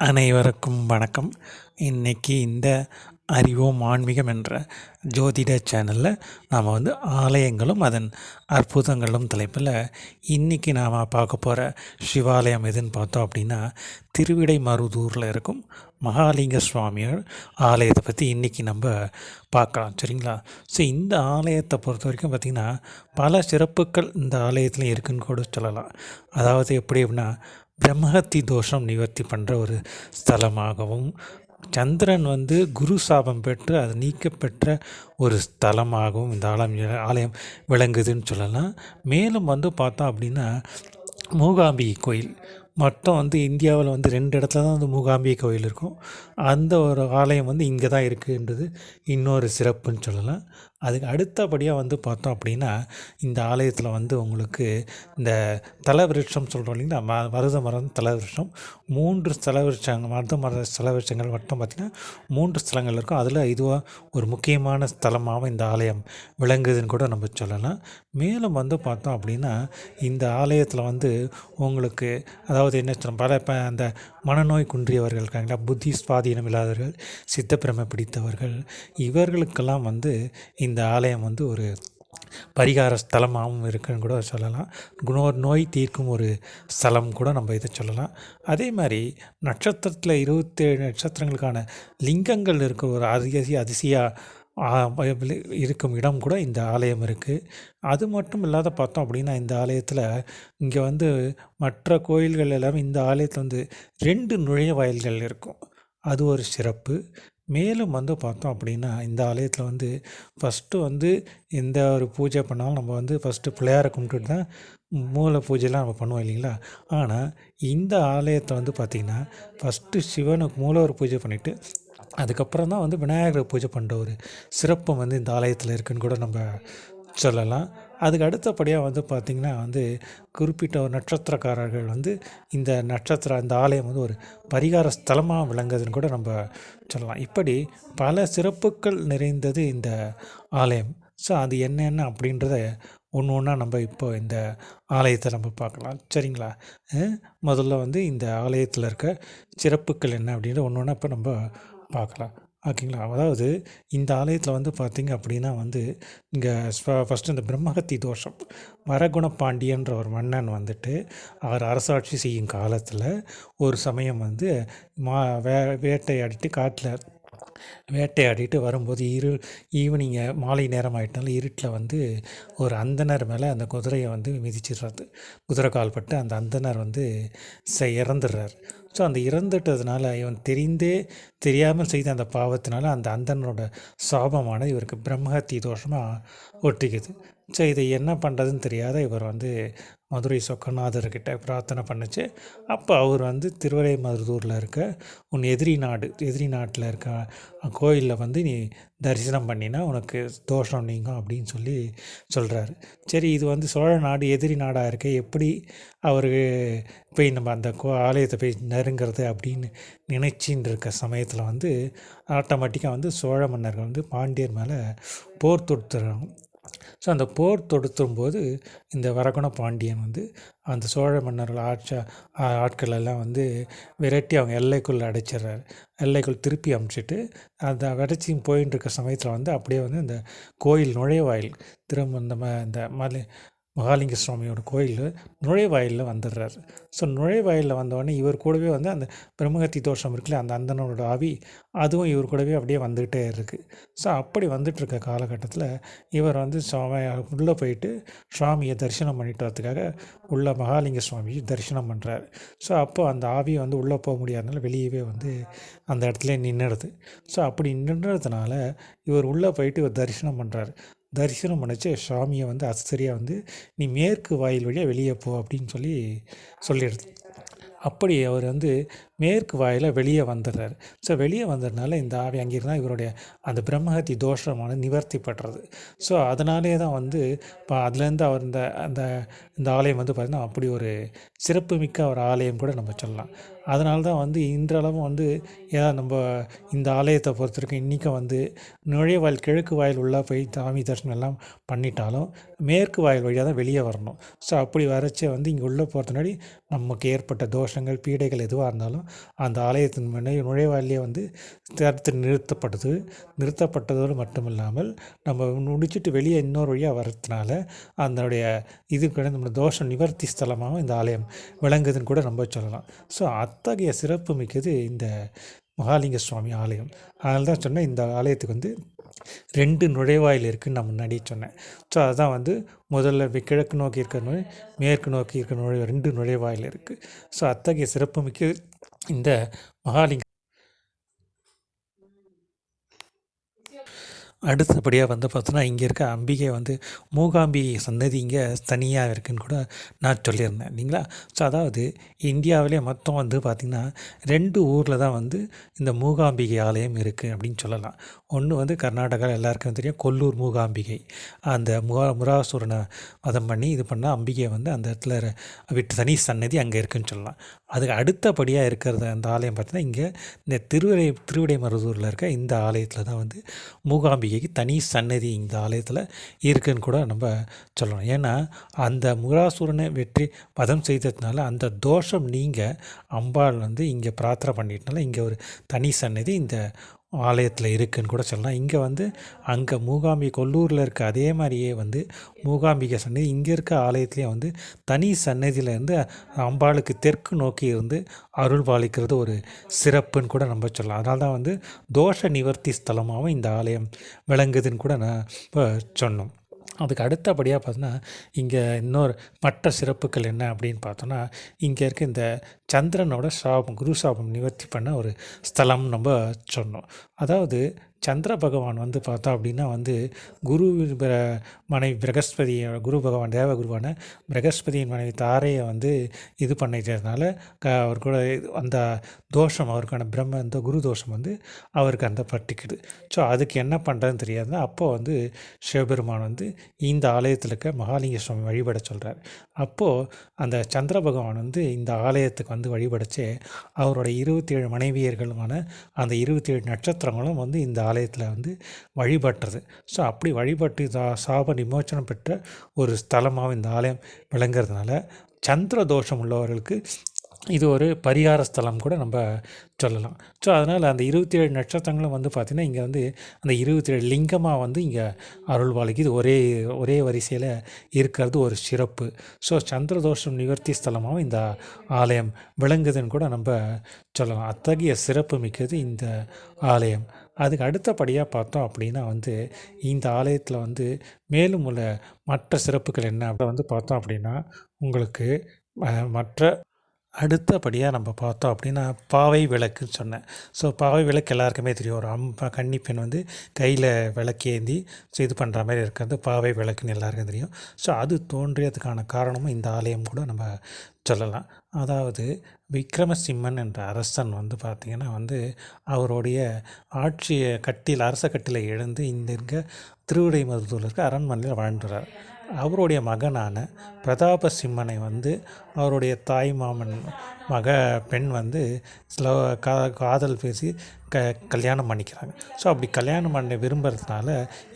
அனைவருக்கும் வணக்கம். இன்றைக்கி இந்த அறிவோம் ஆன்மீகம் என்ற ஜோதிட சேனலில் நாம் வந்து ஆலயங்களும் அதன் அற்புதங்களும் தலைப்பில் இன்றைக்கி நாம் பார்க்க போகிற சிவாலயம் எதுன்னு பார்த்தோம் அப்படின்னா திருவிடை மருதூரில் இருக்கும் மகாலிங்க சுவாமியார் ஆலயத்தை பற்றி இன்றைக்கி நம்ம பார்க்கலாம். சரிங்களா? ஸோ இந்த ஆலயத்தை பொறுத்த வரைக்கும் பார்த்திங்கன்னா பல சிறப்புகள் இந்த ஆலயத்தில் இருக்குன்னு கூட சொல்லலாம். அதாவது எப்படி அப்படின்னா பிரம்மஹத்தி தோஷம் நிவர்த்தி பண்ணுற ஒரு ஸ்தலமாகவும் சந்திரன் வந்து குரு சாபம் பெற்று அது நீக்கப்பெற்ற ஒரு ஸ்தலமாகவும் இந்த ஆலயம் ஆலயம் விளங்குதுன்னு சொல்லலாம். மேலும் வந்து பார்த்தோம் அப்படின்னா மூகாம்பிகை கோயில். மொத்தம் வந்து இந்தியாவில் வந்து ரெண்டு இடத்துல தான் வந்து மூகாம்பிகை கோயில் இருக்கும். அந்த ஒரு ஆலயம் வந்து இங்கே தான் இருக்குன்றது இன்னொரு சிறப்புன்னு சொல்லலாம். அதுக்கு அடுத்தபடியாக வந்து பார்த்தோம் அப்படின்னா இந்த ஆலயத்தில் வந்து உங்களுக்கு இந்த தலவிருட்சம் சொல்கிறோம் இல்லைங்களா? ம மருத மரம் தலவிருட்சம். மூன்று ஸ்தலவிருட்சங்கள் மருத மர ஸ்தலவிருட்சங்கள் மட்டும் பார்த்திங்கன்னா மூன்று ஸ்தலங்கள் இருக்கும். அதில் இதுவாக ஒரு முக்கியமான ஸ்தலமாகவும் இந்த ஆலயம் விளங்குதுன்னு கூட நம்ம சொல்லலாம். மேலும் வந்து பார்த்தோம் அப்படின்னா இந்த ஆலயத்தில் வந்து உங்களுக்கு அதாவது என்ன சொல்ல பல இப்போ அந்த மனநோய் குன்றியவர்கள் இருக்காங்களா புத்தி சுவாதீனம் இல்லாதவர்கள் சித்தப்பிரமை பிடித்தவர்கள் இவர்களுக்கெல்லாம் வந்து இந்த இந்த ஆலயம் வந்து ஒரு பரிகார ஸ்தலமாகவும் இருக்குன்னு கூட சொல்லலாம். குணோ நோய் தீர்க்கும் ஒரு ஸ்தலம் கூட நம்ம இதை சொல்லலாம். அதே மாதிரி நட்சத்திரத்தில் இருபத்தேழு நட்சத்திரங்களுக்கான லிங்கங்கள் இருக்கிற ஒரு அதிசய அதிசயாக இருக்கும் இடம் கூட இந்த ஆலயம் இருக்குது அது மட்டும் இல்லாத பார்த்தோம் அப்படின்னா இந்த ஆலயத்தில் இங்கே வந்து மற்ற கோயில்கள் எல்லாமே இந்த ஆலயத்தில் வந்து ரெண்டு நுழைய வயல்கள் இருக்கும். அது ஒரு சிறப்பு. மேலும் வந்து பார்த்தோம் அப்படின்னா இந்த ஆலயத்தில் வந்து ஃபஸ்ட்டு வந்து எந்த ஒரு பூஜை பண்ணாலும் நம்ம வந்து ஃபஸ்ட்டு பிள்ளையாரை கும்பிட்டுட்டு தான் மூல பூஜைலாம் நம்ம பண்ணுவோம் இல்லைங்களா? ஆனால் இந்த ஆலயத்தை வந்து பார்த்திங்கன்னா ஃபஸ்ட்டு சிவனுக்கு மூலவர் ஒரு பூஜை பண்ணிவிட்டு அதுக்கப்புறம் தான் வந்து விநாயகர் பூஜை பண்ணுற ஒரு சிறப்பு வந்து இந்த ஆலயத்தில் இருக்குதுன்னு கூட நம்ம சொல்லலாம். அதுக்கு அடுத்தபடியாக வந்து பார்த்திங்கன்னா வந்து குறிப்பிட்ட ஒரு நட்சத்திரக்காரர்கள் வந்து இந்த நட்சத்திர இந்த ஆலயம் வந்து ஒரு பரிகார ஸ்தலமாக விளங்குதுன்னு கூட நம்ம சொல்லலாம். இப்படி பல சிறப்புகள் நிறைந்தது இந்த ஆலயம். ஸோ அது என்னென்ன அப்படின்றத ஒன்று ஒன்றா நம்ம இப்போ இந்த ஆலயத்தை நம்ம பார்க்கலாம். சரிங்களா? முதல்ல வந்து இந்த ஆலயத்தில் இருக்க சிறப்புகள் என்ன அப்படின்ற ஒன்று ஒன்றா இப்போ நம்ம பார்க்கலாம். ஓகேங்களா? அதாவது இந்த ஆலயத்தில் வந்து பார்த்திங்க அப்படின்னா வந்து இங்கே ஃபஸ்ட்டு இந்த பிரம்மஹத்தி தோஷம் வரகுண பாண்டியன்ற ஒரு மன்னன் வந்துட்டு அவர் அரசாட்சி செய்யும் காலத்தில் ஒரு சமயம் வந்து மா வே வேட்டையாடிட்டு காட்டில் வேட்டையாடிட்டு வரும்போது இரு ஈவினிங்க மாலை நேரம் ஆகிட்டனால இருட்டில் வந்து ஒரு அந்தனர் மேலே அந்த குதிரையை வந்து மிதிச்சிடுறாரு குதிரை கால்பட்டு அந்த அந்தனர் வந்து ச இறந்துடுறார். ஸோ அந்த இறந்துட்டதுனால இவன் தெரிந்தே தெரியாமல் செய்த அந்த பாவத்தினால அந்த அந்தனோட சாபமானது இவருக்கு பிரம்மஹத்தி தோஷமாக ஒட்டிக்குது. ஸோ இதை என்ன பண்ணுறதுன்னு தெரியாத இவர் வந்து மதுரை சொக்கநாதர்கிட்ட பிரார்த்தனை பண்ணுச்சு. அப்போ அவர் வந்து திருவரை மருதூரில் இருக்க உன் எதிரி நாடு எதிரி நாட்டில் இருக்க கோயிலில் வந்து நீ தரிசனம் பண்ணினா உனக்கு தோஷம் நீங்கும் அப்படின்னு சொல்லி சொல்கிறாரு சரி இது வந்து சோழ நாடு எதிரி நாடாக இருக்க எப்படி அவர் போய் நம்ம அந்த கோ ஆலயத்தை போய் நெருங்கிறது அப்படின்னு நினைச்சின்னு இருக்க சமயத்தில் வந்து ஆட்டோமேட்டிக்காக வந்து சோழ மன்னர்கள் வந்து பாண்டியர் மேலே போர் தொடுத்துறாங்க. ஸோ அந்த போர் தொடுத்தும் போது இந்த வரகுண பாண்டியன் வந்து அந்த சோழ மன்னர்கள் ஆட்சா ஆட்கள் எல்லாம் வந்து விரட்டி அவங்க எல்லைக்குள்ளே அடைச்சிடுறாரு. எல்லைக்குள் திருப்பி அமுச்சிட்டு அந்த விடச்சி போயின்னு இருக்க சமயத்தில் வந்து அப்படியே வந்து இந்த கோயில் நுழைவாயில் திரும்ப இந்த ம இந்த மலை மகாலிங்க சுவாமியோட கோயில் நுழைவாயிலில் வந்துடுறாரு. ஸோ நுழைவாயிலில் வந்தோடனே இவர் கூடவே வந்து அந்த பிரம்மகத்தி தோஷம் இருக்குல்ல அந்த அந்தனோட ஆவி அதுவும் இவர் கூடவே அப்படியே வந்துகிட்டே இருக்குது ஸோ அப்படி வந்துட்டுருக்க காலகட்டத்தில் இவர் வந்து சுவாமி உள்ளே போயிட்டு சுவாமியை தரிசனம் பண்ணிட்டு வரதுக்காக உள்ள மகாலிங்க சுவாமி தரிசனம் பண்ணுறாரு ஸோ அப்போ அந்த ஆவியை வந்து உள்ளே போக முடியாதனால வெளியவே வந்து அந்த இடத்துல நின்றுடுது ஸோ அப்படி நின்றுறதுனால இவர் உள்ளே போயிட்டு இவர் தரிசனம் பண்ணுறாரு தரிசனம் பண்ணிச்சு சாமியை வந்து ஆச்சரியாக வந்து நீ மேற்கு வாயில் வழியாக வெளியே போ அப்படின்னு சொல்லி சொல்லிடுது. அப்படி அவர் வந்து மேற்கு வாயில் வெளியே வந்துடுறாரு ஸோ வெளியே வந்ததுனால இந்த ஆவி அங்கிருந்தால் இவருடைய அந்த பிரம்மஹத்தி தோஷமான நிவர்த்தி பெற்றது ஸோ அதனாலே தான் வந்து இப்போ அதுலேருந்து அவர் இந்த அந்த இந்த ஆலயம் வந்து பார்த்திங்கன்னா அப்படி ஒரு சிறப்புமிக்க ஒரு ஆலயம் கூட நம்ம சொல்லலாம். அதனால தான் வந்து இன்றளவும் வந்து ஏதாவது நம்ம இந்த ஆலயத்தை பொறுத்த வரைக்கும் இன்றைக்கும் வந்து நுழைவாயில் கிழக்கு வாயில் உள்ளே போய் சாமி தரிசனம் எல்லாம் பண்ணிட்டாலும் மேற்கு வாயில் வழியாக தான் வெளியே வரணும். ஸோ அப்படி வரச்சே வந்து இங்கே உள்ளே போகிறதுனாடி நமக்கு ஏற்பட்ட தோஷங்கள் பீடைகள் எதுவாக இருந்தாலும் அந்த ஆலயத்தின் முன்னே நுழைவாயிலே வந்து தடுத்து நிறுத்தப்படுது நிறுத்தப்பட்டதோடு மட்டும் இல்லாமல் நம்ம முடிச்சுட்டு வெளியே இன்னொரு வழியாக வர்றதுனால அதனுடைய இது கூட நம்ம தோஷம் நிவர்த்தி ஸ்தலமாகவும் இந்த ஆலயம் விளங்குதுன்னு கூட நம்ம சொல்லலாம். ஸோ அத்தகைய சிறப்பு மிக்கது இந்த மகாலிங்க சுவாமி ஆலயம். அதனால தான் சொன்னேன் இந்த ஆலயத்துக்கு வந்து ரெண்டு நுழைவாயில் இருக்குதுன்னு நான் முன்னாடியே சொன்னேன். ஸோ அதுதான் வந்து முதல்ல கிழக்கு நோக்கி இருக்கிற நுழை மேற்கு நோக்கி இருக்கிற நுழை ரெண்டு நுழைவாயில் இருக்குது ஸோ அத்தகைய சிறப்புமிக்க இந்த மகாலிங்க அடுத்தபடியாக வந்து பார்த்தோன்னா இங்கே இருக்க அம்பிகை வந்து மூகாம்பிகை சன்னதி இங்கே தனியாக இருக்குன்னு கூட நான் சொல்லியிருந்தேன் இல்லைங்களா? ஸோ அதாவது இந்தியாவிலே மொத்தம் வந்து பார்த்திங்கன்னா ரெண்டு ஊரில் தான் வந்து இந்த மூகாம்பிகை ஆலயம் இருக்குது அப்படின்னு சொல்லலாம். ஒன்று வந்து கர்நாடகா எல்லாருக்கும் தெரியும் கொல்லூர் மூகாம்பிகை. அந்த முகா முராசூரனை மதம் பண்ணி இது பண்ணால் அம்பிகை வந்து அந்த இடத்துல விட்டு தனி சன்னதி அங்கே இருக்குதுன்னு சொல்லலாம். அதுக்கு அடுத்தபடியாக இருக்கிறத அந்த ஆலயம் பார்த்தீங்கன்னா இங்கே இந்த திருவிடை திருவிடைமருதூரில் இருக்க இந்த ஆலயத்தில் தான் வந்து மூகாம்பிகைக்கு தனி சன்னதி இந்த ஆலயத்தில் இருக்குதுன்னு கூட நம்ம சொல்லணும். ஏன்னா அந்த முராசுரனை வெற்றி வதம் செய்ததுனால அந்த தோஷம் நீங்க அம்பாள் வந்து இங்கே பிரார்த்தனை பண்ணிட்டனால இங்கே ஒரு தனி சன்னதி இந்த ஆலயத்தில் இருக்குதுன்னு கூட சொல்லலாம். இங்கே வந்து அங்கே மூகாம்பி கொல்லூரில் இருக்க அதே மாதிரியே வந்து மூகாம்பிகை சன்னதி இங்கே இருக்க ஆலயத்துலேயே வந்து தனி சன்னதியிலேருந்து அம்பாளுக்கு தெற்கு நோக்கி இருந்து அருள் பாலிக்கிறது ஒரு சிறப்புன்னு கூட நம்ம சொல்லலாம். அதனால தான் வந்து தோஷ நிவர்த்தி ஸ்தலமாகவும் இந்த ஆலயம் விளங்குதுன்னு கூட நான் இப்போ சொன்னோம். அதுக்கு அடுத்தபடியாக பார்த்தோன்னா இங்கே இன்னொரு மற்ற சிறப்புகள் என்ன அப்படின்னு பார்த்தோன்னா இங்கே இருக்க இந்த சந்திரனோட சாபம் குரு சாபம் நிவர்த்தி பண்ண ஒரு ஸ்தலம் நம்ம சொன்னோம். அதாவது சந்திர பகவான் வந்து பார்த்தோம் அப்படின்னா வந்து குரு பிர- மனைவி பிரகஸ்பதி குரு பகவான் தேவ குருவான பிரகஸ்பதியின் மனைவி தாரையை வந்து இது பண்ணிட்டதுனால க அவர் கூட அந்த தோஷம் அவருக்கான பிரம்ம அந்த குரு தோஷம் வந்து அவருக்கு அந்த பட்டிக்குது. ஸோ அதுக்கு என்ன பண்ணுறதுன்னு தெரியாதுன்னா அப்போ வந்து சிவபெருமான் வந்து இந்த ஆலயத்தில் இருக்க மகாலிங்க சுவாமி வழிபட சொல்கிறார் அப்போது அந்த சந்திர பகவான் வந்து இந்த ஆலயத்துக்கு வந்து வழிபடச்சே அவரோட இருபத்தி ஏழு மனைவியர்களுமான அந்த இருபத்தி ஏழு நட்சத்திரங்களும் வந்து இந்த ஆலயத்தில் வந்து வழிபட்டுறது ஸோ அப்படி வழிபட்டு சாப நிமோச்சனம் பெற்ற ஒரு ஸ்தலமாக இந்த ஆலயம் விளங்குறதுனால சந்திர தோஷம் உள்ளவர்களுக்கு இது ஒரு பரிகார ஸ்தலம் கூட நம்ம சொல்லலாம். ஸோ அதனால் அந்த இருபத்தி ஏழு நட்சத்திரங்களும் வந்து பார்த்திங்கன்னா இங்கே வந்து அந்த இருபத்தி ஏழு லிங்கமாக வந்து இங்கே அருள்வாளிக்கு இது ஒரே ஒரே வரிசையில் இருக்கிறது ஒரு சிறப்பு. ஸோ சந்திர தோஷம் நிவர்த்தி ஸ்தலமாகவும் இந்த ஆலயம் விளங்குதுன்னு கூட நம்ம சொல்லலாம். அத்தகைய சிறப்பு மிக்கது இந்த ஆலயம். அதுக்கு அடுத்தபடியாக பார்த்தோம் அப்படின்னா வந்து இந்த ஆலயத்தில் வந்து மேலும் உள்ள மற்ற சிறப்புகள் என்ன அப்படி வந்து பார்த்தோம் அப்படின்னா உங்களுக்கு மற்ற அடுத்தபடியாக நம்ம பார்த்தோம் அப்படின்னா பாவை விளக்குன்னு சொன்னேன். ஸோ பாவை விளக்கு எல்லாருக்குமே தெரியும். ஒரு அம்ப கன்னி பெண் வந்து கையில் விளக்கேந்தி ஸோ இது பண்ணுற மாதிரி இருக்கிறது பாவை விளக்குன்னு எல்லாருக்கும் தெரியும். ஸோ அது தோன்றியதுக்கான காரணமும் இந்த ஆலயம் கூட நம்ம சொல்லலாம். அதாவது விக்ரமசிம்மன் என்ற அரசன் வந்து பார்த்திங்கன்னா வந்து அவருடைய ஆட்சியை கட்டில் அரச கட்டியில் எழுந்து இந்த இருக்க திருவிடைமருதூரில் இருக்க அரண்மனையில் வாழ்ந்துறார். அவருடைய மகனான பிரதாப சிம்மனை வந்து அவருடைய தாய் மாமன் மக பெண் வந்து ஸ்லோ கா காதல் பேசி க கல்யாணம் பண்ணிக்கிறாங்க. ஸோ அப்படி கல்யாணம் பண்ண விரும்புறதுனால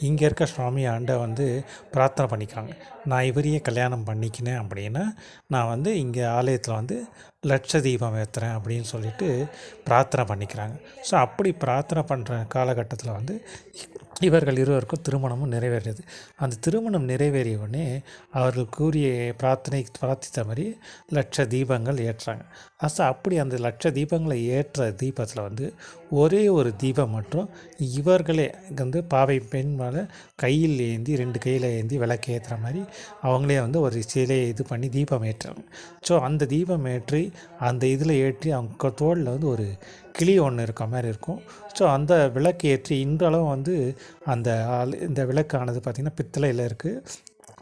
இங்கே இருக்க சுவாமி ஆண்டை வந்து பிரார்த்தனை பண்ணிக்கிறாங்க. நான் இவரையே கல்யாணம் பண்ணிக்கினேன் அப்படின்னா நான் வந்து இங்கே ஆலயத்தில் வந்து லட்ச தீபம் ஏற்றுறேன் அப்படின்னு சொல்லிட்டு பிரார்த்தனை பண்ணிக்கிறாங்க. ஸோ அப்படி பிரார்த்தனை பண்ணுற காலகட்டத்தில் வந்து இவர்கள் இருவருக்கும் திருமணமும் நிறைவேறியது. அந்த திருமணம் நிறைவேறிய உடனே அவர்கள் கூறிய பிரார்த்தனை பிரார்த்தித்த மாதிரி லட்ச தீபங்கள் ஏற்றுறாங்க அசா அப்படி அந்த லட்ச தீபங்களை ஏற்ற தீபத்தில் வந்து ஒரே ஒரு தீபம் மட்டும் இவர்களே வந்து பாவை பெண் மேலே கையில் ஏந்தி ரெண்டு கையில் ஏந்தி விளக்கு ஏற்றுற மாதிரி அவங்களே வந்து ஒரு சிலையை இது பண்ணி தீபம் ஏற்றுறாங்க. ஸோ அந்த தீபம் ஏற்றி அந்த இதில் ஏற்றி அவங்க தோளில் வந்து ஒரு கிளி ஒன்று இருக்க மாதிரி இருக்கும். ஸோ அந்த விளக்கு ஏற்றி இன்றளவும் வந்து அந்த ஆள்- இந்த விளக்கானது பார்த்திங்கன்னா பித்தளையில் இருக்குது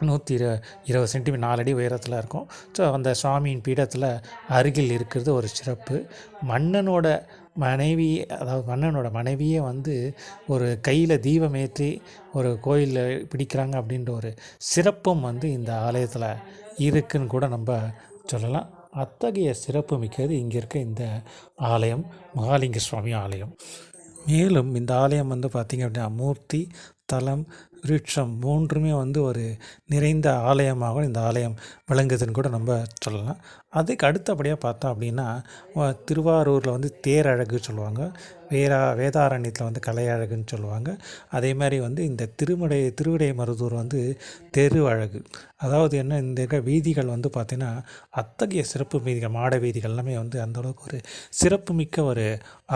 நூற்றி இரு இருபது சென்டிமீட்டர் நாலடி உயரத்தில் இருக்கும். ஸோ அந்த சுவாமியின் பீடத்தில் அருகில் இருக்கிறது ஒரு சிறப்பு. மன்னனோட மனைவி அதாவது மன்னனோட மனைவியே வந்து ஒரு கையில் தீபம் ஏற்றி ஒரு கோயிலில் பிடிக்கிறாங்க அப்படின்ற ஒரு சிறப்பும் வந்து இந்த ஆலயத்தில் இருக்குன்னு கூட நம்ம சொல்லலாம். அத்தகைய சிறப்பு மிக்கது இங்கே இருக்க இந்த ஆலயம் மகாலிங்க சுவாமி ஆலயம். மேலும் இந்த ஆலயம் வந்து பார்த்திங்க அப்படின்னா மூர்த்தி தலம் விருட்சம் மூன்றுமே வந்து ஒரு நிறைந்த ஆலயமாக இந்த ஆலயம் விளங்குதுன்னு கூட நம்ம சொல்லலாம். அதுக்கு அடுத்தபடியாக பார்த்தோம் அப்படின்னா திருவாரூரில் வந்து தேரழகு சொல்லுவாங்க. வேரா வேதாரண்யத்தில் வந்து கலையழகுன்னு சொல்லுவாங்க. அதே மாதிரி வந்து இந்த திருமடை திருவிடை மருதூர் வந்து தெரு அழகு அதாவது என்ன இந்த இருக்க வீதிகள் வந்து பார்த்திங்கன்னா அத்தகைய சிறப்பு வீதிகள் மாட வீதிகள் எல்லாமே வந்து அந்தளவுக்கு ஒரு சிறப்புமிக்க ஒரு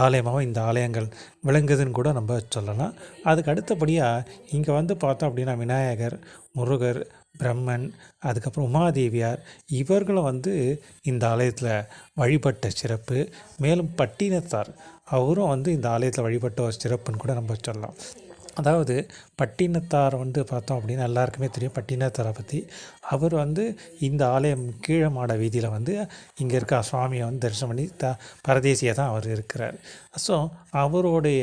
ஆலயமாகவும் இந்த ஆலயங்கள் விளங்குதுன்னு கூட நம்ம சொல்லலாம். அதுக்கு அடுத்தபடியாக இங்கே வந்து பார்த்தோம் அப்படின்னா விநாயகர் முருகர் பிரம்மன் அதுக்கப்புறம் உமாதேவியார் இவர்களும் வந்து இந்த ஆலயத்தில் வழிபட்ட சிறப்பு. மேலும் பட்டினத்தார் அவரும் வந்து இந்த ஆலயத்தில் வழிபட்ட ஒரு சிறப்புன்னு கூட நம்ம சொல்லலாம். அதாவது பட்டினத்தார் வந்து பார்த்தோம் அப்படின்னா எல்லாருக்குமே தெரியும் பட்டினத்தாரை பற்றி அவர் வந்து இந்த ஆலயம் கீழமாட வீதியில் வந்து இங்கே இருக்க சுவாமியை வந்து தரிசனம் பண்ணி த பரதேசியாக தான் அவர் இருக்கிறார். ஸோ அவருடைய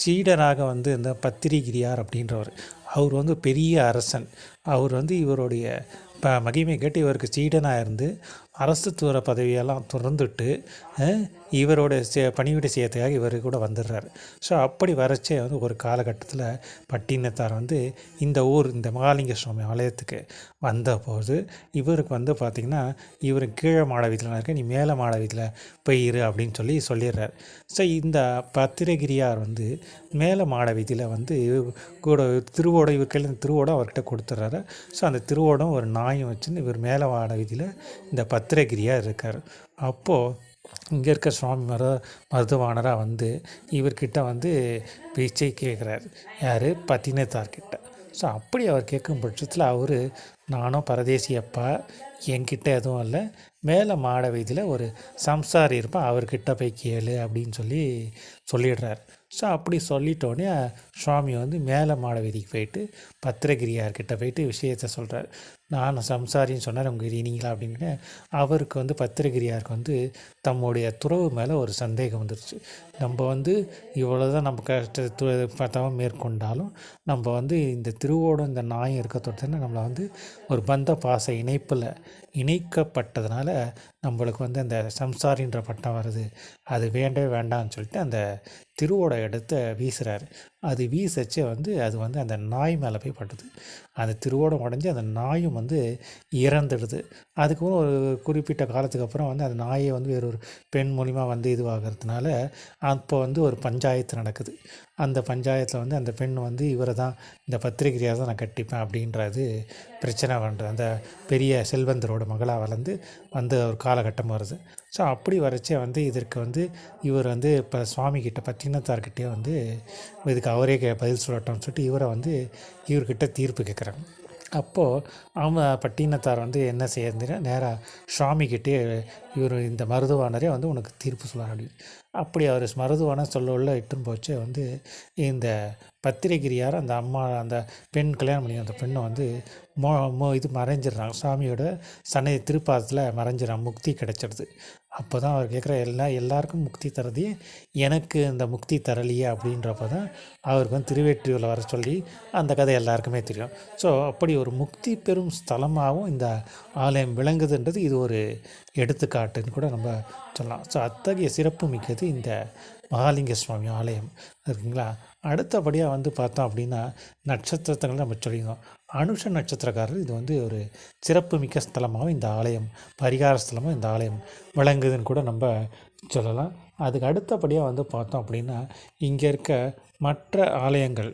சீடராக வந்து இந்த பத்திரிகிரியார் அப்படின்றவர் அவர் வந்து பெரிய அரசன். அவர் வந்து இவருடைய ப மகிமை கேட்டு இவருக்கு சீடனாக இருந்து அரசுத்துவ பதவியெல்லாம் துறந்துட்டு இவரோட சே பணிவிடை செய்யறதுக்காக இவர் கூட வந்துடுறாரு. ஸோ அப்படி வரச்சே வந்து ஒரு காலகட்டத்தில் பட்டினத்தார் வந்து இந்த ஊர் இந்த மகாலிங்க சுவாமி ஆலயத்துக்கு வந்தபோது இவருக்கு வந்து பார்த்திங்கன்னா இவர் கீழே மாட வீட்டில் இருக்க நீ மேலே மாட வீட்டில் அப்படின்னு சொல்லி சொல்லிடுறாரு. ஸோ இந்த பத்திரகிரியார் வந்து மேலே மாட வீதியில் வந்து கூட திருவோடம் இவர் கையில் இந்த திருவோடம் அவர்கிட்ட கொடுத்துட்றாரு. ஸோ அந்த திருவோடம் ஒரு நாயும் வச்சுன்னு இவர் மேலே மாட வீதியில் இந்த பத்திரகிரியார் இருக்கார். அப்போது இங்கே இருக்க சுவாமி மரு மருதுவானராக வந்து இவர்கிட்ட வந்து பேச்சை கேட்குறாரு. யார்? பத்தினத்தார்கிட்ட ஸோ அப்படி அவர் கேட்கும் பட்சத்தில் அவர் நானும் பரதேசியப்பா என்கிட்ட எதுவும் இல்லை. மேலே மாட வீதியில் ஒரு சம்சாரி இருப்பான் அவர்கிட்ட போய் கேளு அப்படின்னு சொல்லி சொல்லிடுறார். ஸோ அப்படி சொல்லிட்டோடனே சுவாமி வந்து மேலே மாட வீதிக்கு போயிட்டு பத்திரகிரியார்கிட்ட போயிட்டு விஷயத்த சொல்கிறார் நான் சம்சாரின்னு சொன்னார் உங்கள் இனீங்களா அப்படின்னு. அவருக்கு வந்து பத்திரகிரியாருக்கு வந்து தம்முடைய துறவு மேலே ஒரு சந்தேகம் வந்துருச்சு. நம்ம வந்து இவ்வளோ தான் நம்ம கஷ்டத்து தவம் மேற்கொண்டாலும் நம்ம வந்து இந்த திருவோடும் இந்த நாயும் இருக்கிறதோட நம்மளை வந்து ஒரு பந்த பாச இணைப்பில் இணைக்கப்பட்டதுனால நம்மளுக்கு வந்து அந்த சம்சாரின்ற பட்டம் வருது. அது வேண்டவே வேண்டாம்னு சொல்லிட்டு அந்த திருவோட இடத்த வீசுகிறாரு அது வீசச்சே வந்து அது வந்து அந்த நாய் மேலே போய் பட்டுது அந்த திருவோடம் உடஞ்சி அந்த நாயும் வந்து இறந்துடுது. அதுக்கப்புறம் ஒரு குறிப்பிட்ட காலத்துக்கு அப்புறம் வந்து அந்த நாயை வந்து வேறொரு பெண் மூலிமா வந்து இதுவாகிறதுனால அப்போ வந்து ஒரு பஞ்சாயத்து நடக்குது. அந்த பஞ்சாயத்தில் வந்து அந்த பெண் வந்து இவரை தான் இந்த பத்திரிகையாக தான் நான் கட்டிப்பேன் அப்படின்றது பிரச்சனை பண்ணுறது அந்த பெரிய செல்வந்தரோட மகளாக வளர்ந்து வந்து ஒரு காலகட்டம் வருது. ஸோ அப்படி வரைச்சே வந்து இதற்கு வந்து இவர் வந்து இப்போ சுவாமிகிட்ட பட்டினத்தார்கிட்டே வந்து இதுக்கு அவரே பதில் சொல்லட்டோம்னு சொல்லிட்டு இவரை வந்து இவர்கிட்ட தீர்ப்பு கேட்குறாங்க. அப்போது அவன் பட்டினத்தார் வந்து என்ன செய்யறதுன்னா நேராக சுவாமிக்கிட்டே இவர் இந்த மருதுவானரே வந்து உனக்கு தீர்ப்பு சொல்ல அப்படின்னு. அப்படி அவர் மருதுவான சொல்ல உள்ள இட்டுன்னு போச்சு. வந்து இந்த பத்திரிகிரியார் அந்த அம்மா அந்த பெண் கல்யாணம் பண்ணி அந்த பெண்ணை வந்து மோ மோ இது மறைஞ்சிடுறாங்க. சாமியோட சன்னதி திருப்பாதத்தில் மறைஞ்சிடறாங்க. முக்தி கிடச்சிடுது. அப்போ தான் அவர் கேட்குற எல்லா எல்லாருக்கும் முக்தி தரதே எனக்கு இந்த முக்தி தரலையே அப்படின்றப்ப தான் அவருக்கு வந்து திருவேற்றியூரில் வர சொல்லி அந்த கதை எல்லாருக்குமே தெரியும். ஸோ அப்படி ஒரு முக்தி பெறும் ஸ்தலமாகவும் இந்த ஆலயம் விளங்குதுன்றது இது ஒரு எடுத்துக்காட்டுன்னு கூட நம்ம சொல்லலாம். ஸோ அத்தகைய சிறப்பு மிக்கது இந்த மகாலிங்க சுவாமி ஆலயம். இருக்குங்களா அடுத்தபடியாக வந்து பார்த்தோம் அப்படின்னா நட்சத்திரத்தங்களை நம்ம சொல்லியிருந்தோம். அனுஷ நட்சத்திரக்காரர் இது வந்து ஒரு சிறப்பு மிக்க ஸ்தலமாகவும் இந்த ஆலயம் பரிகார ஸ்தலமாக இந்த ஆலயம் விளங்குதுன்னு கூட நம்ம சொல்லலாம். அதுக்கு அடுத்தபடியாக வந்து பார்த்தோம் அப்படின்னா இங்கே இருக்க மற்ற ஆலயங்கள்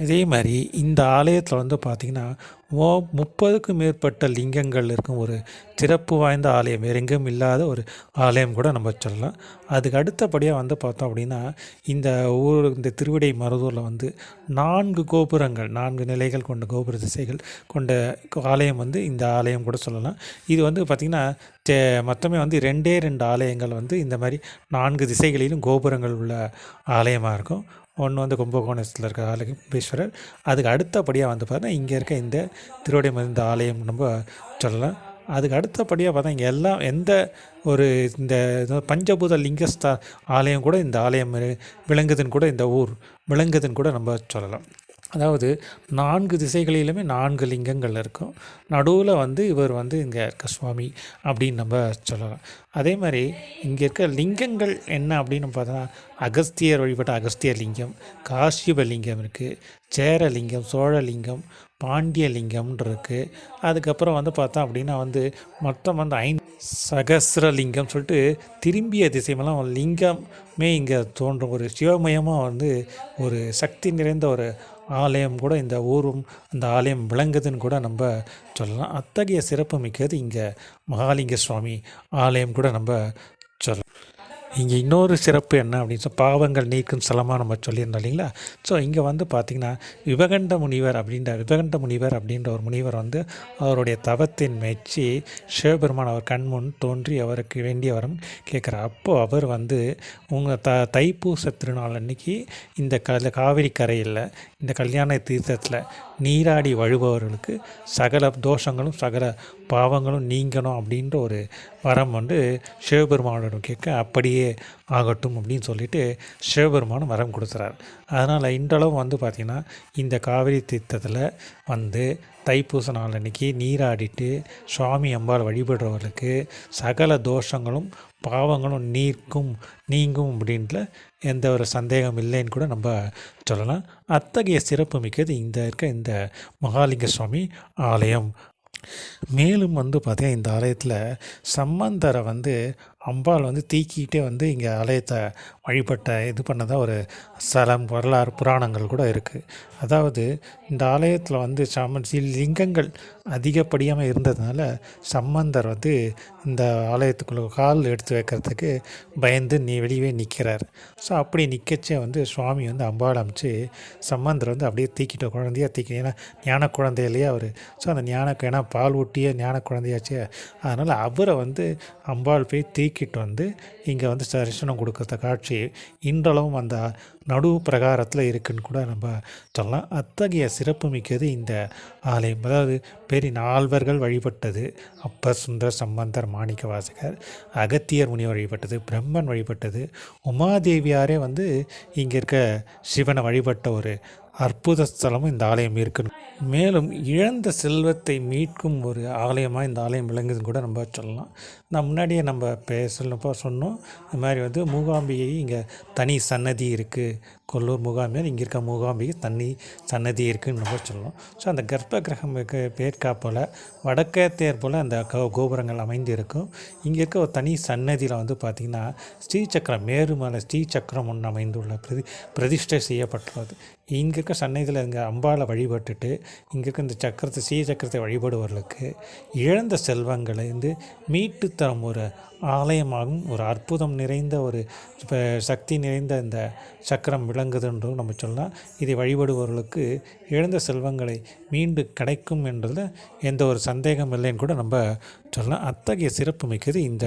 இதே மாதிரி இந்த ஆலயத்தில் வந்து பார்த்திங்கன்னா ஓ முப்பதுக்கும் மேற்பட்ட லிங்கங்கள் இருக்கும் ஒரு சிறப்பு வாய்ந்த ஆலயம். வேறு எங்கேயும் இல்லாத ஒரு ஆலயம் கூட நம்ம சொல்லலாம். அதுக்கு அடுத்தபடியாக வந்து பார்த்தோம் அப்படின்னா இந்த ஊர் இந்த திருவிடை மருதூரில் வந்து நான்கு கோபுரங்கள் நான்கு நிலைகள் கொண்ட கோபுர திசைகள் கொண்ட ஆலயம் வந்து இந்த ஆலயம் கூட சொல்லலாம். இது வந்து பார்த்திங்கன்னா தே- மொத்தமே வந்து ரெண்டே ரெண்டு ஆலயங்கள் வந்து இந்த மாதிரி நான்கு திசைகளிலும் கோபுரங்கள் உள்ள ஆலயமாக இருக்கும். ஒன்று வந்து கும்பகோணத்தில் இருக்க ஆலயம்பீஸ்வரர் அதுக்கு அடுத்தபடியாக வந்து பார்த்தா இங்கே இருக்க இந்த திருவடி இந்த ஆலயம் நம்ம சொல்லலாம். அதுக்கு அடுத்தபடியாக பார்த்தா இங்கே எல்லாம் எந்த ஒரு இந்த பஞ்சபூத லிங்கஸ்தா ஆலயம் கூட இந்த ஆலயம் விளங்குதுன்னு கூட இந்த ஊர் விளங்குதுன்னு கூட நம்ம சொல்லலாம். அதாவது நான்கு திசைகளிலுமே நான்கு லிங்கங்கள் இருக்கும். நடுவில் வந்து இவர் வந்து இங்கே இருக்க சுவாமி அப்படின்னு நம்ம சொல்லலாம். அதே மாதிரி இங்கே இருக்க லிங்கங்கள் என்ன அப்படின்னு பார்த்தோன்னா அகஸ்தியர் வழிபட்ட அகஸ்தியர் லிங்கம் காசியப லிங்கம் இருக்குது சேரலிங்கம் சோழலிங்கம் பாண்டியலிங்கம்னு இருக்குது அதுக்கப்புறம் வந்து பார்த்தோம் அப்படின்னா வந்து மொத்தம் வந்து ஐந்து சகசிரலிங்கம் சொல்லிட்டு திரும்பிய திசைமெல்லாம் லிங்கமே இங்கே தோன்றும். ஒரு சிவமயமாக வந்து ஒரு சக்தி நிறைந்த ஒரு ஆலயம் கூட இந்த ஊரும் அந்த ஆலயம் விளங்குதுன்னு கூட நம்ம சொல்லலாம். அத்தகைய சிறப்பு மிக்கது இங்கே மகாலிங்க சுவாமி ஆலயம் கூட நம்ம இங்கே இன்னொரு சிறப்பு என்ன அப்படின்னு சொல்லி பாவங்கள் நீக்கும் ஸ்தலமாக நம்ம சொல்லியிருந்தோம் இல்லைங்களா? ஸோ இங்கே வந்து பார்த்திங்கன்னா விவகண்ட முனிவர் அப்படின்ற விவகண்ட முனிவர் அப்படின்ற ஒரு முனிவர் வந்து அவருடைய தவத்தின் மெச்சி சிவபெருமான் அவர் கண்முன் தோன்றி அவருக்கு வேண்டிய வரம் கேட்குறார். அப்போது அவர் வந்து உங்கள் த தைப்பூச திருநாள் அன்னைக்கு இந்த க காவிரி கரையில் இந்த கல்யாண தீர்த்தத்தில் நீராடி வழுபவர்களுக்கு சகல தோஷங்களும் சகல பாவங்களும் நீங்கணும் அப்படின்ற ஒரு வரம் வந்து சிவபெருமானிடம் கேட்க அப்படியே ஆகட்டும் அப்படின்னு சொல்லிட்டு சிவபெருமானும் வரம் கொடுத்துறாரு அதனால் இன்றளவும் வந்து பார்த்திங்கன்னா இந்த காவிரி தீர்த்தத்தில் வந்து தைப்பூச நாள் அன்னைக்கு நீராடிட்டு சுவாமி அம்பாள் வழிபடுறவர்களுக்கு சகல தோஷங்களும் பாவங்களும் நீர்க்கும் நீங்கும் அப்படின்ட்டு எந்த ஒரு சந்தேகம் இல்லைன்னு கூட நம்ம சொல்லலாம். அத்தகைய சிறப்பு மிக்கது இந்த இருக்க இந்த மகாலிங்க சுவாமி ஆலயம். மேலும் வந்து பார்த்திங்கன்னா இந்த ஆலயத்தில் சம்பந்தரை வந்து அம்பாள் வந்து தீக்கிட்டே வந்து இங்கே ஆலயத்தை வழிபட்ட இது பண்ணதாக ஒரு சலம் வரலாறு புராணங்கள் கூட இருக்குது அதாவது இந்த ஆலயத்தில் வந்து சம சி லிங்கங்கள் அதிகப்படியாக இருந்ததுனால சம்பந்தர் வந்து இந்த ஆலயத்துக்குள்ளே கால் எடுத்து வைக்கிறதுக்கு பயந்து நீ வெளியே நிற்கிறார் ஸோ அப்படி நிற்கச்சே வந்து சுவாமி வந்து அம்பாள் அமைச்சு சம்பந்தர் வந்து அப்படியே தீக்கிட்ட குழந்தையாக தீக்கி ஏன்னா ஞான குழந்தையிலேயே அவர். ஸோ அந்த ஞான ஏன்னா பால் ஊட்டிய ஞான குழந்தையாச்சே. அதனால் அவரை வந்து அம்பாள் போய் தீக்கிட்டு வந்து இங்கே வந்து தரிசனம் கொடுக்குற காட்சி இன்றளவும் அந்த நடு பிரகாரத்தில் இருக்குன்னு கூட நம்ம சொல்லலாம். அத்தகைய சிறப்பு மிக்கது இந்த ஆலயம். அதாவது பெரிய நால்வர்கள் வழிபட்டது அப்பர் சுந்தர் சம்பந்தர் மாணிக்க வாசகர் அகத்தியர் முனிவர் வழிபட்டது பிரம்மன் வழிபட்டது உமாதேவியாரே வந்து இங்கே இருக்க சிவனை வழிபட்ட ஒரு அற்புத ஸ்தலமும் இந்த ஆலயம் இருக்குன்னு. மேலும் இழந்த செல்வத்தை மீட்கும் ஒரு ஆலயமாக இந்த ஆலயம் விளங்குதுன்னு கூட நம்ம சொல்லலாம். நான் முன்னாடியே நம்ம பேசுகிறப்போ சொன்னோம் இந்த மாதிரி வந்து மூகாம்பிகை இங்கே தனி சன்னதி இருக்குது கொல்லூர் மூகாம்பிகை இங்கே இருக்க மூகாம்பிகை தனி சன்னதி இருக்குதுன்னு நம்ம சொல்லலாம் ஸோ அந்த கர்ப்ப கிரகம் பேர்க்கா போல் வடக்கேத்தேர் போல் அந்த க கோபுரங்கள் அமைந்து இருக்கும் இங்கே இருக்க ஒரு தனி சன்னதியில் வந்து பார்த்திங்கன்னா ஸ்ரீசக்கரம் மேருமலை ஸ்ரீசக்கரம் ஒன்று அமைந்துள்ள பிரதி பிரதிஷ்டை செய்யப்பட்டுள்ளது. இங்கே இருக்க சன்னதியில் இங்கே அம்பாவை வழிபட்டுட்டு இங்கே இருக்க இந்த சக்கரத்தை ஸ்ரீ சக்கரத்தை வழிபடுவர்களுக்கு இழந்த செல்வங்களை வந்து மீட்டு தரும் ஒரு ஆலயமாகும் ஒரு அற்புதம் நிறைந்த ஒரு இப்போ சக்தி நிறைந்த இந்த சக்கரம் விளங்குதுன்றும் நம்ம சொல்லலாம். இதை வழிபடுபவர்களுக்கு இழந்த செல்வங்களை மீண்டு கிடைக்கும் என்றதில் எந்த ஒரு சந்தேகம் இல்லைன்னு கூட நம்ம சொல்லலாம். அத்தகைய சிறப்பு மிக்கது இந்த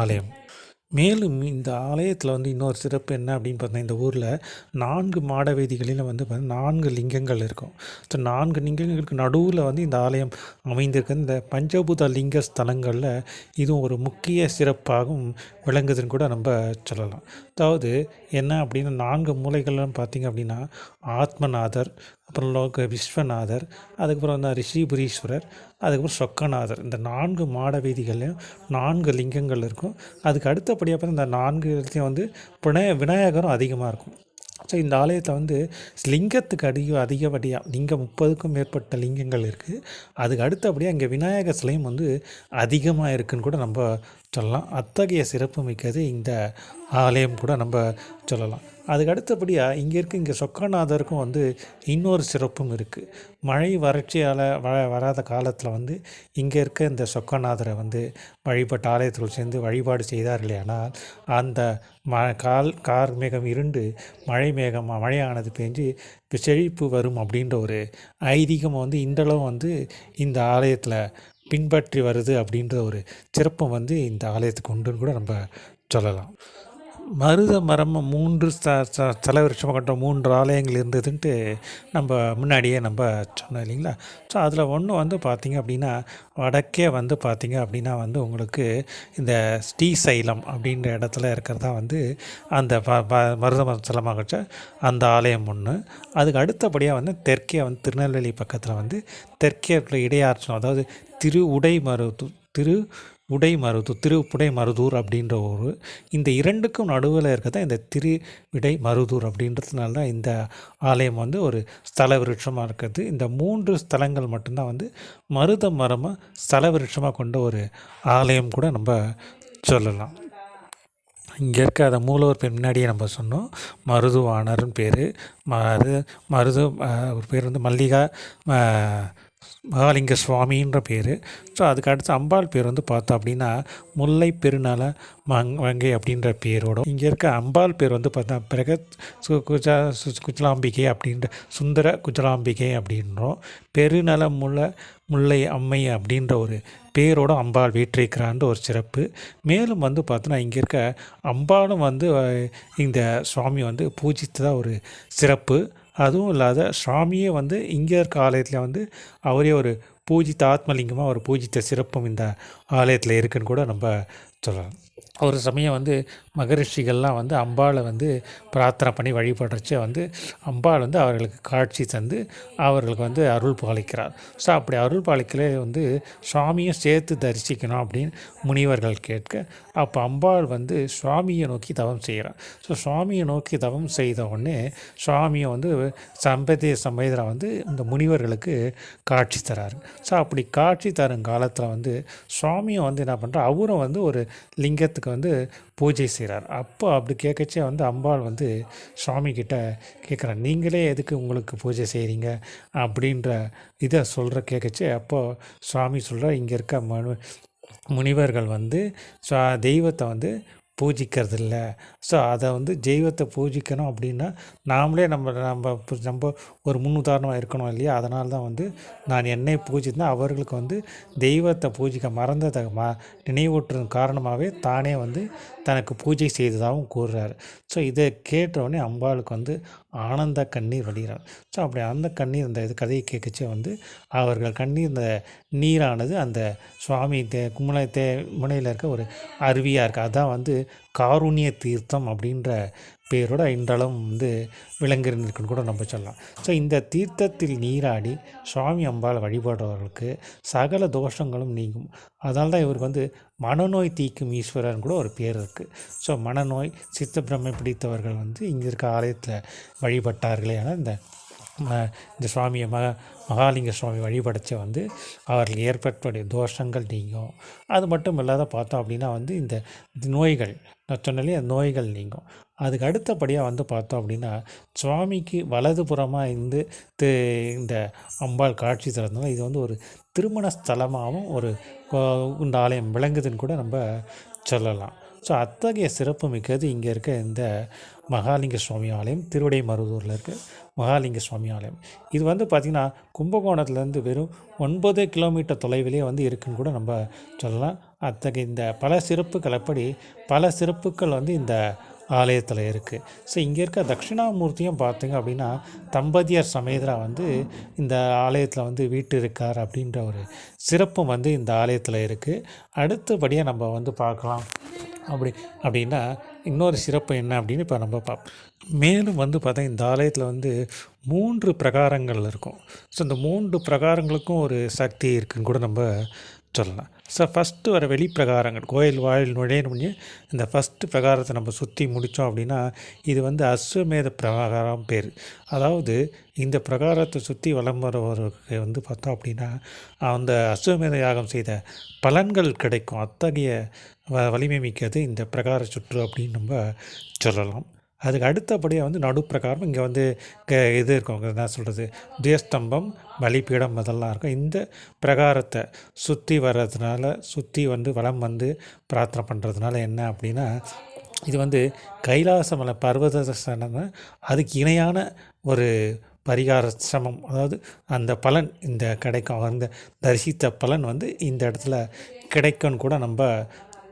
ஆலயம். மேலும் இந்த ஆலயத்தில் வந்து இன்னொரு சிறப்பு என்ன அப்படின்னு பார்த்தீங்கன்னா இந்த ஊரில் நான்கு மாடவேதிகளில் வந்து பார்த்தீங்கன்னா நான்கு லிங்கங்கள் இருக்கும். ஸோ நான்கு லிங்கங்களுக்கு நடுவில் வந்து இந்த ஆலயம் அமைந்திருக்கு இந்த பஞ்சபூத லிங்க ஸ்தலங்களில் இதுவும் ஒரு முக்கிய சிறப்பாகவும் விளங்குதுன்னு கூட நம்ம சொல்லலாம். அதாவது என்ன அப்படின்னா நான்கு மூலைகள்லாம் பார்த்திங்க அப்படின்னா ஆத்மநாதர் அப்புறம் லோக விஸ்வநாதர் அதுக்கப்புறம் வந்து ரிஷிபுரீஸ்வரர் அதுக்கப்புறம் சொக்கநாதர். இந்த நான்கு மாட வீதிகள்லையும் நான்கு லிங்கங்கள் இருக்கும். அதுக்கு அடுத்தபடியாக பார்த்தா இந்த நான்கு இடத்துலையும் வந்து விநாய விநாயகரும் அதிகமாக இருக்கும். ஸோ இந்த ஆலயத்தில் வந்து லிங்கத்துக்கு அதிக அதிகப்படியாக லிங்கம் முப்பதுக்கும் மேற்பட்ட லிங்கங்கள் இருக்குது அதுக்கு அடுத்தபடியாக இங்கே விநாயகர் சிலையும் வந்து அதிகமாக இருக்குன்னு கூட நம்ம சொல்லலாம். அத்தகைய சிறப்பு மிக்கது இந்த ஆலயம் கூட நம்ம சொல்லலாம். அதுக்கு அடுத்தபடியாக இங்கே இருக்க இங்கே சொக்கநாதருக்கும் வந்து இன்னொரு சிறப்பும் இருக்குது மழை வறட்சியால் வ வராத காலத்தில் வந்து இங்கே இருக்க இந்த சொக்கநாதரை வந்து வழிபட்ட ஆலயத்தில் சேர்ந்து வழிபாடு செய்தார் இல்லையானால் அந்த ம கால் கார் மேகம் இருண்டு மழை மேகம் மழையானது பெஞ்சு செழிப்பு வரும் அப்படின்ற ஒரு ஐதீகம் வந்து இன்றளவும் வந்து இந்த ஆலயத்தில் பின்பற்றி வருது அப்படின்ற ஒரு சிறப்பம் வந்து இந்த ஆலயத்துக்கு உண்டுன்னு கூட நம்ம சொல்லலாம். மருத மரம் மூன்று ஸ்த ஸ்த கொண்ட மூன்று ஆலயங்கள் இருந்ததுன்ட்டு நம்ம முன்னாடியே நம்ம சொன்னோம் இல்லைங்களா? ஸோ அதில் ஒன்று வந்து பார்த்திங்க அப்படின்னா வடக்கே வந்து பார்த்திங்க அப்படின்னா வந்து உங்களுக்கு இந்த ஸ்ரீசைலம் அப்படின்ற இடத்துல இருக்கிறதா வந்து அந்த ப ப மருத மரத்தலமாக அந்த ஆலயம் ஒன்று அதுக்கு அடுத்தபடியாக வந்து தெற்கே வந்து திருநெல்வேலி பக்கத்தில் வந்து தெற்கே இருக்கிற இடையாற்றம் அதாவது திரு உடை மருத்து திரு உடைமருதூர் திருப்புடை மருதூர் அப்படின்ற ஊர் இந்த இரண்டுக்கும் நடுவில் இருக்கிறதா இந்த திருவிடை மருதூர் அப்படின்றதுனால தான் இந்த ஆலயம் வந்து ஒரு ஸ்தல விருட்சமாக இருக்குது இந்த மூன்று ஸ்தலங்கள் மட்டும்தான் வந்து மருத மரமாக ஸ்தல விருட்சமாக கொண்ட ஒரு ஆலயம் கூட நம்ம சொல்லலாம். இங்கே இருக்க அதை மூலவர் பேர் முன்னாடியே நம்ம சொன்னோம். மருதுவாணர்னு பேர். மரு மருது ஒரு பேர் வந்து மல்லிகா மகாலிங்க சுவாமின்ற பேர். ஸோ அதுக்கு அடுத்து அம்பாள் பேர் வந்து பார்த்தோம் அப்படின்னா முல்லை பெருநல மங் வங்கை அப்படின்ற பேரோட. இங்கே இருக்க அம்பாள் பேர் வந்து பார்த்தா பிரகத் சு குஜா சு- குஜலாம்பிகை அப்படின்ற சுந்தர குஜலாம்பிகை அப்படின்றோம். பெருநல முல்லை முல்லை அம்மை அப்படின்ற ஒரு பேரோட அம்பாள் வீற்றிருக்கிறான்ற ஒரு சிறப்பு. மேலும் வந்து பார்த்தோன்னா இங்கே இருக்க அம்பாளும் வந்து இந்த சுவாமி வந்து பூஜித்ததாக ஒரு சிறப்பு. அதுவும் இல்லாத சுவாமியே வந்து இங்கே இருக்க ஆலயத்தில் வந்து அவரே ஒரு பூஜித்த ஆத்மலிங்கமாக ஒரு பூஜித்த சிறப்பும் இந்த ஆலயத்தில் இருக்குன்னு கூட நம்ம சொல்லலாம். ஒரு சமயம் வந்து மகரிஷிகள்லாம் வந்து அம்பாளை வந்து பிரார்த்தனை பண்ணி வழிபடுறச்ச வந்து அம்பாள் வந்து அவர்களுக்கு காட்சி தந்து அவர்களுக்கு வந்து அருள் பாலிக்கிறார். ஸோ அப்படி அருள் பாலிக்கலே வந்து சுவாமியும் சேர்த்து தரிசிக்கணும் அப்படின்னு முனிவர்கள் கேட்க அப்போ அம்பாள் வந்து சுவாமியை நோக்கி தவம் செய்கிறார் ஸோ சுவாமியை நோக்கி தவம் செய்த உடனே சுவாமியை வந்து சம்பதி சமேதரா வந்து இந்த முனிவர்களுக்கு காட்சி தராரு. ஸோ அப்படி காட்சி தரும் காலத்தில் வந்து சுவாமியை வந்து என்ன பண்ணுறா அவரும் வந்து ஒரு லிங்க லிங்கத்துக்கு வந்து பூஜை செய்கிறார் அப்போ அப்படி கேட்கச்சே வந்து அம்பாள் வந்து சுவாமி கிட்ட நீங்களே எதுக்கு உங்களுக்கு பூஜை செய்கிறீங்க அப்படின்ற இதை சொல்கிற கேட்கச்சே அப்போது சுவாமி சொல்கிறார் இங்கே இருக்க மனு முனிவர்கள் வந்து தெய்வத்தை வந்து பூஜிக்கிறது இல்லை ஸோ அதை வந்து தெய்வத்தை பூஜிக்கணும் அப்படின்னா நாமளே நம்ம நம்ம நம்ம ஒரு முன் உதாரணமாக இருக்கணும் இல்லையா? அதனால தான் வந்து நான் என்னை பூஜித்தேன். அவர்களுக்கு வந்து தெய்வத்தை பூஜிக்க மறந்ததை ம நினைவூட்டுறது காரணமாகவே தானே வந்து தனக்கு பூஜை செய்ததாகவும் கூறுறாரு. ஸோ இதை கேட்டவுடனே அம்பாளுக்கு வந்து ஆனந்த கண்ணீர் வடிகிறார். ஸோ அப்படி அந்த கண்ணீர் இந்த இது கதையை கேட்கச்சே வந்து அவர்கள் கண்ணீர் இந்த நீரானது அந்த சுவாமி தே குமுனை தே முனையில் இருக்க ஒரு அருவியாக இருக்குது அதுதான் வந்து காருண்ய தீர்த்தம் அப்படின்ற பேரோட இன்றளவும் வந்து விளங்கிருந்திருக்குன்னு கூட நம்ம சொல்லலாம். ஸோ இந்த தீர்த்தத்தில் நீராடி சுவாமி அம்பாள் வழிபடுறவர்களுக்கு சகல தோஷங்களும் நீங்கும். அதனால தான் இவருக்கு வந்து மனநோய் தீக்கும் ஈஸ்வரர்னு கூட ஒரு பேர் இருக்குது ஸோ மனநோய் சித்த பிரம்மை பிடித்தவர்கள் வந்து இங்கே இருக்க ஆலயத்தில் வழிபட்டார்களே ஆனால் இந்த இந்த சுவாமியை மக மகாலிங்க சுவாமி வழிபடைச்ச வந்து அவர்கள் ஏற்படக்கூடிய தோஷங்கள் நீங்கும். அது மட்டும் இல்லாத பார்த்தோம் அப்படின்னா வந்து இந்த நோய்கள் நான் சொன்னாலே நோய்கள் நீங்கும். அதுக்கு அடுத்தபடியாக வந்து பார்த்தோம் அப்படின்னா சுவாமிக்கு வலது புறமாக இருந்து இந்த அம்பாள் காட்சி தரதுனால இது வந்து ஒரு திருமண ஸ்தலமாகவும் ஒரு இந்த ஆலயம் விளங்குதுன்னு கூட நம்ம சொல்லலாம். ஸோ அத்தகைய சிறப்பு மிக்கது இங்கே இருக்க இந்த மகாலிங்க சுவாமி ஆலயம் திருவிடை மருதூரில் இருக்க மகாலிங்க சுவாமி ஆலயம். இது வந்து பார்த்திங்கன்னா கும்பகோணத்துலேருந்து வெறும் ஒன்பது கிலோமீட்டர் தொலைவிலே வந்து இருக்குன்னு கூட நம்ம சொல்லலாம். அத்தகைய இந்த பல சிறப்புகள் அப்படி பல சிறப்புகள் வந்து இந்த ஆலயத்தில் இருக்குது ஸோ இங்கே இருக்க தட்சிணாமூர்த்தியும் பார்த்தீங்க அப்படின்னா தம்பதியர் சமேதரா வந்து இந்த ஆலயத்தில் வந்து வீட்டு இருக்கார் அப்படின்ற ஒரு சிறப்பும் வந்து இந்த ஆலயத்தில் இருக்குது அடுத்தபடியாக நம்ம வந்து பார்க்கலாம். அப்படி அப்படின்னா இன்னொரு சிறப்பு என்ன அப்படின்னு இப்போ நம்ம பார்ப்போம் மேலும் வந்து பார்த்தா இந்த ஆலயத்தில் வந்து மூன்று பிரகாரங்கள் இருக்கும். ஸோ இந்த மூன்று பிரகாரங்களுக்கும் ஒரு சக்தி இருக்குன்னு கூட நம்ம சொல்லலாம். ஸோ ஃபஸ்ட்டு வர வெளிப்பிரகாரங்கள் கோயில் வாயில் நுழைய முடிஞ்சு இந்த ஃபஸ்ட்டு பிரகாரத்தை நம்ம சுற்றி முடித்தோம் அப்படின்னா இது வந்து அஸ்வமேத பிரகாரம் பேர். அதாவது இந்த பிரகாரத்தை சுற்றி வலம் வரவருக்கு வந்து பார்த்தோம் அப்படின்னா அந்த அஸ்வமேத யாகம் செய்த பலன்கள் கிடைக்கும். அத்தகைய வ வலிமை மிக்கது இந்த பிரகார சுற்று அப்படின்னு நம்ம சொல்லலாம். அதுக்கு அடுத்தபடியாக வந்து நடுப்பிரகாரம் இங்கே வந்து க இது இருக்கும். என்ன சொல்கிறது துயஸ்தம்பம் பலிபீடம் அதெல்லாம் இருக்கும். இந்த பிரகாரத்தை சுற்றி வர்றதுனால சுற்றி வந்து வலம் வந்து பிரார்த்தனை பண்ணுறதுனால என்ன அப்படின்னா இது வந்து கைலாசமலை பர்வத அதுக்கு இணையான ஒரு பரிகார சிரமம். அதாவது அந்த பலன் இந்த கிடைக்கும். அந்த தரிசித்த பலன் வந்து இந்த இடத்துல கிடைக்கும்னு கூட நம்ம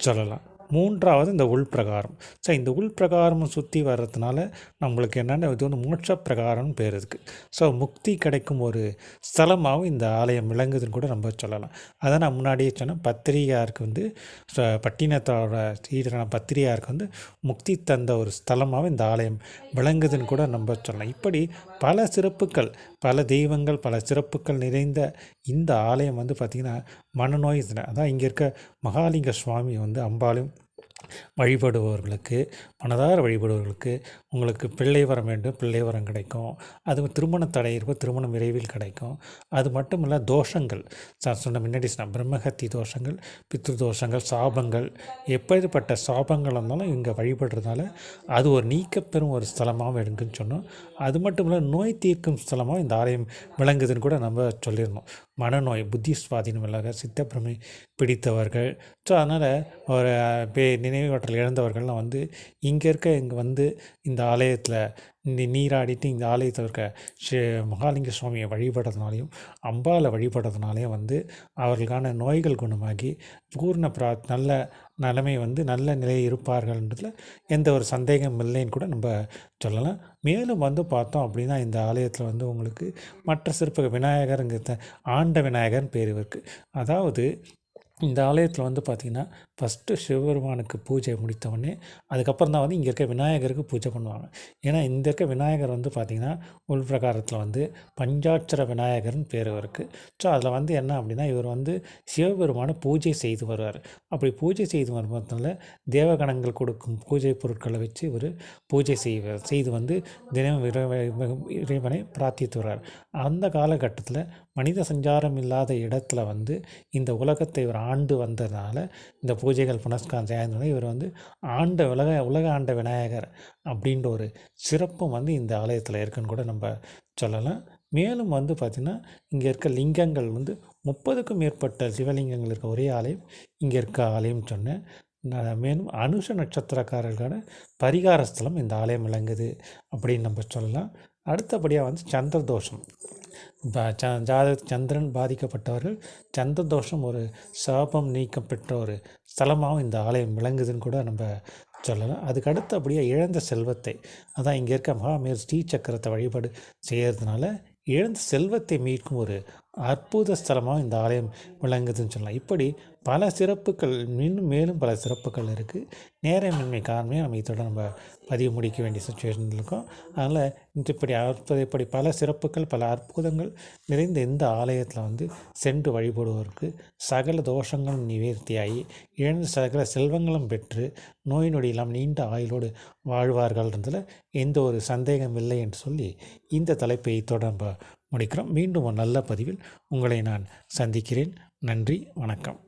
சொல்லலாம். மூன்றாவது இந்த உள்பிரகாரம். ஸோ இந்த உள்பிரகாரம் சுற்றி வர்றதுனால நம்மளுக்கு என்னென்ன இது வந்து மோட்ச பிரகாரம்னு பேர் இருக்குது ஸோ முக்தி கிடைக்கும் ஒரு ஸ்தலமாகவும் இந்த ஆலயம் விளங்குதுன்னு கூட நம்ம சொல்லலாம். அதை நான் முன்னாடியே சொன்னேன். பத்திரிகாருக்கு வந்து பட்டினத்தோட ஸ்ரீரன பத்திரிகாருக்கு வந்து முக்தி தந்த ஒரு ஸ்தலமாகவும் இந்த ஆலயம் விளங்குதுன்னு கூட நம்ம சொல்லலாம். இப்படி பல சிறப்புகள் பல தெய்வங்கள் பல சிறப்புகள் நிறைந்த இந்த ஆலயம் வந்து பார்த்திங்கன்னா மனநோய் இதுல- அதான் இங்கே இருக்க மகாலிங்க சுவாமி வந்து அம்பாலும் வழிபடுபவர்களுக்கு மனதார வழிபடுபவர்களுக்கு உங்களுக்கு பிள்ளை வரம் வேண்டும் பிள்ளை வரம் கிடைக்கும். அது திருமண தடை திருமணம் விரைவில் கிடைக்கும். அது மட்டும் இல்லை தோஷங்கள். சார் சொன்ன முன்னாடி சொன்ன பிரம்மஹத்தி தோஷங்கள் பித்ரு தோஷங்கள் சாபங்கள் எப்பேற்பட்ட சாபங்கள் இருந்தாலும் இங்கே வழிபடுறதுனால அது ஒரு நீக்கப்பெறும் ஒரு ஸ்தலமாகவும் இருக்குன்னு சொன்னோம். அது மட்டும் இல்லை நோய் தீர்க்கும் ஸ்தலமாக இந்த ஆலயம் விளங்குதுன்னு கூட நம்ம சொல்லியிருந்தோம். மனநோய் புத்தி சுவாதீனம் இல்லாத சித்தப்பிரமை பிடித்தவர்கள். ஸோ அதனால் ஒரு பே நினைவாற்றல் இழந்தவர்கள்லாம் வந்து இங்கே இருக்க இங்கே வந்து இந்த ஆலயத்தில் இந்த நீராடிட்டு இந்த ஆலயத்தில் இருக்க ஸ்ரீ மகாலிங்க சுவாமியை வழிபடுறதுனாலையும் அம்பாவில் வழிபடுறதுனாலையும் வந்து அவர்களுக்கான நோய்கள் குணமாகி பூர்ண பிரா நல்ல நிலைமை வந்து நல்ல நிலையில் இருப்பார்கள்ன்றதுல எந்த ஒரு சந்தேகம் இல்லைன்னு கூட நம்ம சொல்லலாம். மேலும் வந்து பார்த்தோம் அப்படின்னா இந்த ஆலயத்தில் வந்து உங்களுக்கு மற்ற சிற்ப விநாயகருங்கிறத ஆண்ட விநாயகர்னு பேர் இருக்குது அதாவது இந்த ஆலயத்தில் வந்து பார்த்திங்கன்னா ஃபஸ்ட்டு சிவபெருமானுக்கு பூஜை முடித்தவொடனே அதுக்கப்புறம் தான் வந்து இங்கே இருக்க விநாயகருக்கு பூஜை பண்ணுவாங்க. ஏன்னா இந்த இருக்க விநாயகர் வந்து பார்த்திங்கன்னா உள் பிரகாரத்தில் வந்து பஞ்சாட்சர விநாயகர்னு பேர் இருக்குது ஸோ அதில் வந்து என்ன அப்படின்னா இவர் வந்து சிவபெருமானை பூஜை செய்து வருவார். அப்படி பூஜை செய்து வரும்போதுனால தேவகணங்கள் கொடுக்கும் பூஜை பொருட்களை வச்சு இவர் பூஜை செய்வார் செய்து வந்து தினம் இறைவனை பிரார்த்தித்து வர்றார். அந்த காலகட்டத்தில் மனித சஞ்சாரம் இல்லாத இடத்துல வந்து இந்த உலகத்தை இவர் ஆண்டு வந்ததுனால இந்த பூஜைகள் புனஸ்காரம் செய்யறதுனால இவர் வந்து ஆண்ட உலக உலக ஆண்ட விநாயகர் அப்படின்ற ஒரு சிறப்பும் வந்து இந்த ஆலயத்தில் இருக்குன்னு கூட நம்ம சொல்லலாம். மேலும் வந்து பார்த்திங்கன்னா இங்கே இருக்க லிங்கங்கள் வந்து முப்பதுக்கும் மேற்பட்ட சிவலிங்கங்கள் இருக்க ஒரே ஆலயம் இங்கே இருக்க ஆலயம் சொன்னேன். மேலும் அனுஷ நட்சத்திரக்காரர்களுக்கான பரிகார ஸ்தலம் இந்த ஆலயம் விளங்குது அப்படின்னு நம்ம சொல்லலாம். அடுத்தபடியாக வந்து சந்திர தோஷம் ஜாதக சந்திரன் பாதிக்கப்பட்டவர்கள் சந்திர தோஷம் ஒரு சாபம் நீக்கப்பட்ட ஒரு ஸ்தலமாகவும் இந்த ஆலயம் விளங்குதுன்னு கூட நம்ம சொல்லலாம். அதுக்கு அப்படியே இழந்த செல்வத்தை அதான் இங்கே இருக்க மகாமேர் ஸ்ரீ சக்கரத்தை வழிபாடு செய்கிறதுனால இழந்த செல்வத்தை மீட்கும் ஒரு அற்புத ஸ்தலமாக இந்த ஆலயம் விளங்குதுன்னு சொல்லலாம். இப்படி பல சிறப்புகள் இன்னும் மேலும் பல சிறப்புகள் இருக்குது நேரமின்மை காரணமே நம்ம இதோட நம்ம பதிவு முடிக்க வேண்டிய சுச்சுவேஷன் இருக்கோம். அதனால் இந்த இப்படி அற்புத இப்படி பல சிறப்புகள் பல அற்புதங்கள் நிறைந்த இந்த ஆலயத்தில் வந்து சென்று வழிபடுவோருக்கு சகல தோஷங்களும் நிவர்த்தியாகி இழந்த சகல செல்வங்களும் பெற்று நோய் நொடியெல்லாம் நீண்ட ஆயுளோடு வாழ்வார்கள்ன்றதில் எந்த ஒரு சந்தேகம் இல்லை என்று சொல்லி இந்த தலைப்பை இத்தோடு நம்ம முடிக்கிறோம். மீண்டும் ஒரு நல்ல பதிவில் உங்களை நான் சந்திக்கிறேன். நன்றி. வணக்கம்.